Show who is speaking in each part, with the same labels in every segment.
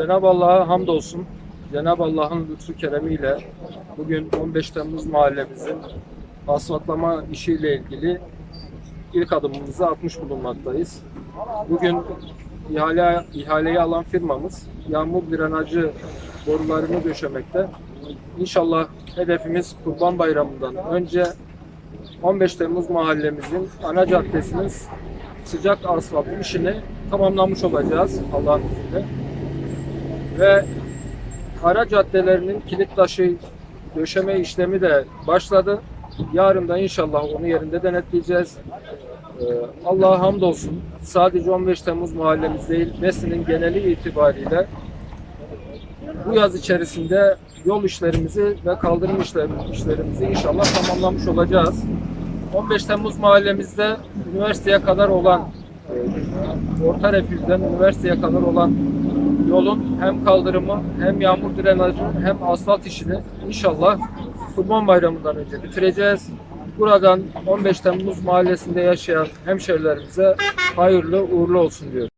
Speaker 1: Cenab-ı Allah'a hamdolsun. Cenab-ı Allah'ın lütfu keremiyle bugün 15 Temmuz mahallemizin asfaltlama işiyle ilgili ilk adımımızı atmış bulunmaktayız. Bugün ihale, ihaleyi alan firmamız yağmur drenajı borularını döşemekte. İnşallah hedefimiz Kurban Bayramı'ndan önce 15 Temmuz mahallemizin ana caddesinin sıcak asfalt işini tamamlamış olacağız Allah'ın izniyle. Ve ara caddelerinin kilit taşı döşeme işlemi de başladı. Yarın da inşallah onu yerinde denetleyeceğiz. Ee, Allah'a hamdolsun. Sadece 15 Temmuz mahallemiz değil, Mesne'nin geneli itibariyle bu yaz içerisinde yol işlerimizi ve kaldırım işler- işlerimizi inşallah tamamlamış olacağız. 15 Temmuz mahallemizde üniversiteye kadar olan e, Orta Refil'den üniversiteye kadar olan yolun hem kaldırımı hem yağmur drenajı hem asfalt işini inşallah Kurban Bayramı'ndan önce bitireceğiz. Buradan 15 Temmuz mahallesinde yaşayan hemşerilerimize hayırlı uğurlu olsun diyorum.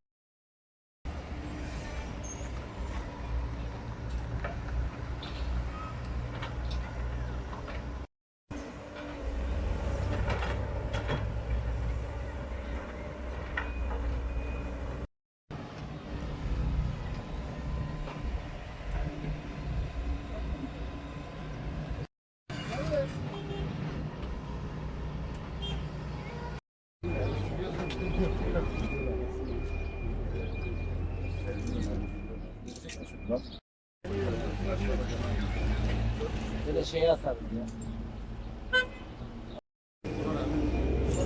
Speaker 2: Böyle şey atarım ya.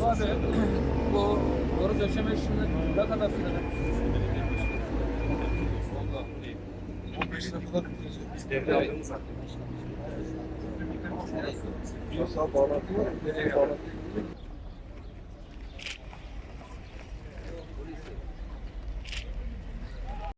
Speaker 1: Abi bu boru döşeme işini ne kadar sürer?
Speaker 3: 15 dakika
Speaker 1: Biz devre aldığımız
Speaker 3: Yasa bağlantı var. Bağlantı?